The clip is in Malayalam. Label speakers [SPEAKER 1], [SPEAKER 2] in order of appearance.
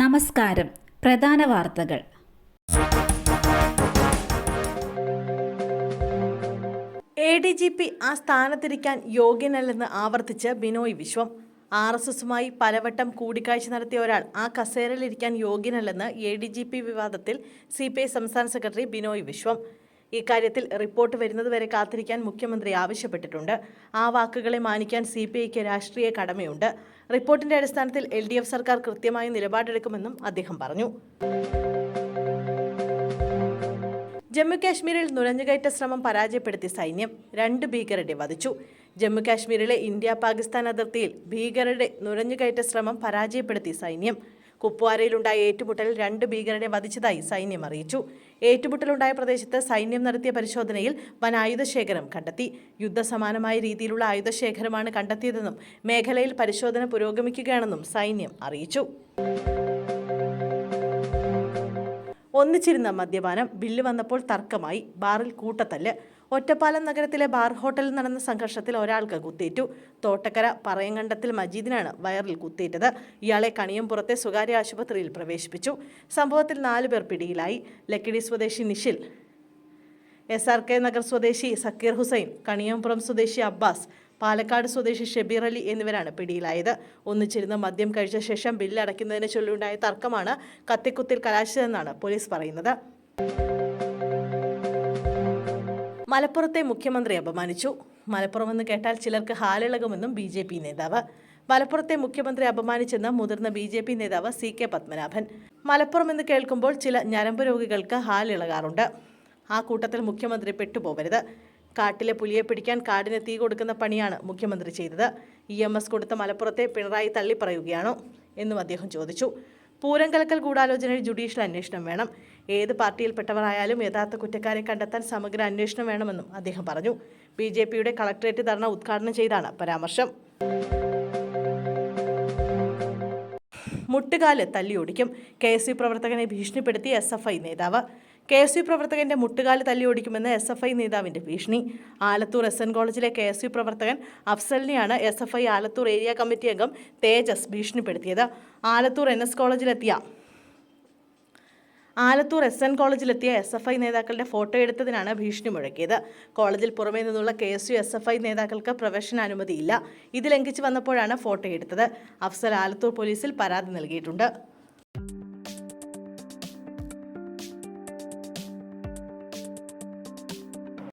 [SPEAKER 1] നമസ്കാരം. പ്രധാന വാർത്തകൾ.
[SPEAKER 2] എ ഡി ജി പി ആ സ്ഥാനത്തിരിക്കാൻ യോഗ്യനല്ലെന്ന് ആവർത്തിച്ച് ബിനോയ് വിശ്വം. ആർ എസ് എസുമായി പലവട്ടം കൂടിക്കാഴ്ച നടത്തിയ ഒരാൾ ആ കസേരയിലിരിക്കാൻ യോഗ്യനല്ലെന്ന് എ ഡി ജി പി വിവാദത്തിൽ സി പി ഐ സംസ്ഥാന സെക്രട്ടറി ബിനോയ് വിശ്വം. ഇക്കാര്യത്തിൽ റിപ്പോർട്ട് വരുന്നതുവരെ കാത്തിരിക്കാൻ മുഖ്യമന്ത്രി ആവശ്യപ്പെട്ടിട്ടുണ്ട്. ആ വാക്കുകളെ മാനിക്കാൻ സി പി ഐക്ക് രാഷ്ട്രീയ കടമയുണ്ട്. റിപ്പോർട്ടിന്റെ അടിസ്ഥാനത്തിൽ എൽ ഡി എഫ് സർക്കാർ കൃത്യമായി നിലപാടെടുക്കുമെന്നും അദ്ദേഹം പറഞ്ഞു. ജമ്മു കാശ്മീരിൽ നുഴഞ്ഞുകയറ്റ ശ്രമം പരാജയപ്പെടുത്തി സൈന്യം രണ്ട് ഭീകരരെ വധിച്ചു. ജമ്മു കാശ്മീരിലെ ഇന്ത്യ പാകിസ്ഥാൻ അതിർത്തിയിൽ ഭീകരരുടെ നുഴഞ്ഞുകയറ്റ ശ്രമം പരാജയപ്പെടുത്തി സൈന്യം. കുപ്വാരയിലുണ്ടായ ഏറ്റുമുട്ടലിൽ രണ്ട് ഭീകരരെ വധിച്ചതായി സൈന്യം അറിയിച്ചു. ഏറ്റുമുട്ടലുണ്ടായ പ്രദേശത്ത് സൈന്യം നടത്തിയ പരിശോധനയിൽ വൻ ആയുധശേഖരം കണ്ടെത്തി. യുദ്ധസമാനമായ രീതിയിലുള്ള ആയുധശേഖരമാണ് കണ്ടെത്തിയതെന്നും മേഖലയിൽ പരിശോധന പുരോഗമിക്കുകയാണെന്നും സൈന്യം അറിയിച്ചു. ഒന്നിച്ചിരുന്ന മദ്യപാനം ബില്ല് വന്നപ്പോൾ തർക്കമായി. ബാറിൽ കൂട്ടത്തല്ല്. ഒറ്റപ്പാലം നഗരത്തിലെ ബാർ ഹോട്ടലിൽ നടന്ന സംഘർഷത്തിൽ ഒരാൾക്ക് കുത്തേറ്റു. തോട്ടക്കര പറയങ്കണ്ടത്തിൽ മജീദിനാണ് വയറിൽ കുത്തേറ്റത്. ഇയാളെ കണിയംപുറത്തെ സ്വകാര്യ ആശുപത്രിയിൽ പ്രവേശിപ്പിച്ചു. സംഭവത്തിൽ നാലു പേർ പിടിയിലായി. ലക്കിടി സ്വദേശി Nishil S R K Nagar സ്വദേശി സക്കീർ ഹുസൈൻ കണിയംപുറം സ്വദേശി അബ്ബാസ് പാലക്കാട് സ്വദേശി ഷബീർ അലി എന്നിവരാണ് പിടിയിലായത്. ഒന്നിച്ചിരുന്ന് മദ്യം കഴിച്ച ശേഷം ബില്ല് അടയ്ക്കുന്നതിനെ ചൊല്ലിയുണ്ടായ തർക്കമാണ് കത്തിക്കുത്തിൽ കലാശിച്ചതെന്നാണ് പോലീസ് പറയുന്നത്. മലപ്പുറത്തെ മുഖ്യമന്ത്രി അപമാനിച്ചു. മലപ്പുറം എന്ന് കേട്ടാൽ ചിലർക്ക് ഹാലിളകുമെന്നും ബി ജെ പി നേതാവ്. മലപ്പുറത്തെ മുഖ്യമന്ത്രി അപമാനിച്ചെന്ന് മുതിർന്ന ബി ജെ പി നേതാവ് സി കെ പത്മനാഭൻ. മലപ്പുറം എന്ന് കേൾക്കുമ്പോൾ ചില ഞരമ്പ് രോഗികൾക്ക് ഹാലിളകാറുണ്ട്. ആ കൂട്ടത്തിൽ മുഖ്യമന്ത്രി പെട്ടുപോകരുത് കാട്ടിലെ പുലിയെ പിടിക്കാൻ കാടിന് തീ കൊടുക്കുന്ന പണിയാണ് മുഖ്യമന്ത്രി ചെയ്തത്. ഇ എം എസ് കൊടുത്ത മലപ്പുറത്തെ പിണറായി തള്ളിപ്പറയുകയാണോ എന്നും അദ്ദേഹം ചോദിച്ചു. പൂരം കലക്കൽ ഗൂഢാലോചനയിൽ ജുഡീഷ്യൽ അന്വേഷണം വേണം. ഏത് പാർട്ടിയിൽപ്പെട്ടവരായാലും യഥാർത്ഥ കുറ്റക്കാരെ കണ്ടെത്താൻ സമഗ്ര അന്വേഷണം വേണമെന്നും അദ്ദേഹം പറഞ്ഞു. ബി ജെ പിയുടെ കളക്ടറേറ്റ് ധർണ ഉദ്ഘാടനം ചെയ്താണ് പരാമർശം. മുട്ടുകാൽ തല്ലിയൊടിക്കും. കെ എസ് യു പ്രവർത്തകനെ ഭീഷണിപ്പെടുത്തി എസ് എഫ് ഐ നേതാവ്. കെ എസ് യു പ്രവർത്തകന്റെ മുട്ടുകാൽ തല്ലിയൊടിക്കുമെന്ന് എസ് എഫ് ഐ നേതാവിന്റെ ഭീഷണി. ആലത്തൂർ എസ് എൻ കോളേജിലെ കെ എസ് യു പ്രവർത്തകൻ അഫ്സലിനെയാണ് S F I Alathur area committee അംഗം തേജസ് ഭീഷണിപ്പെടുത്തിയത്. ആലത്തൂർ എൻ എസ് കോളേജിലെത്തിയ ആലത്തൂർ എസ് എൻ കോളേജിലെത്തിയ എസ് എഫ് ഐ നേതാക്കളുടെ ഫോട്ടോ എടുത്തതിനാണ് ഭീഷണി മുഴക്കിയത്. കോളേജിൽ പുറമേ നിന്നുള്ള K S U S F I നേതാക്കൾക്ക് പ്രവേശന അനുമതിയില്ല ഇത് ലംഘിച്ച് വന്നപ്പോഴാണ് ഫോട്ടോ എടുത്തത്. അഫ്സൽ ആലത്തൂർ പോലീസിൽ പരാതി നൽകിയിട്ടുണ്ട്.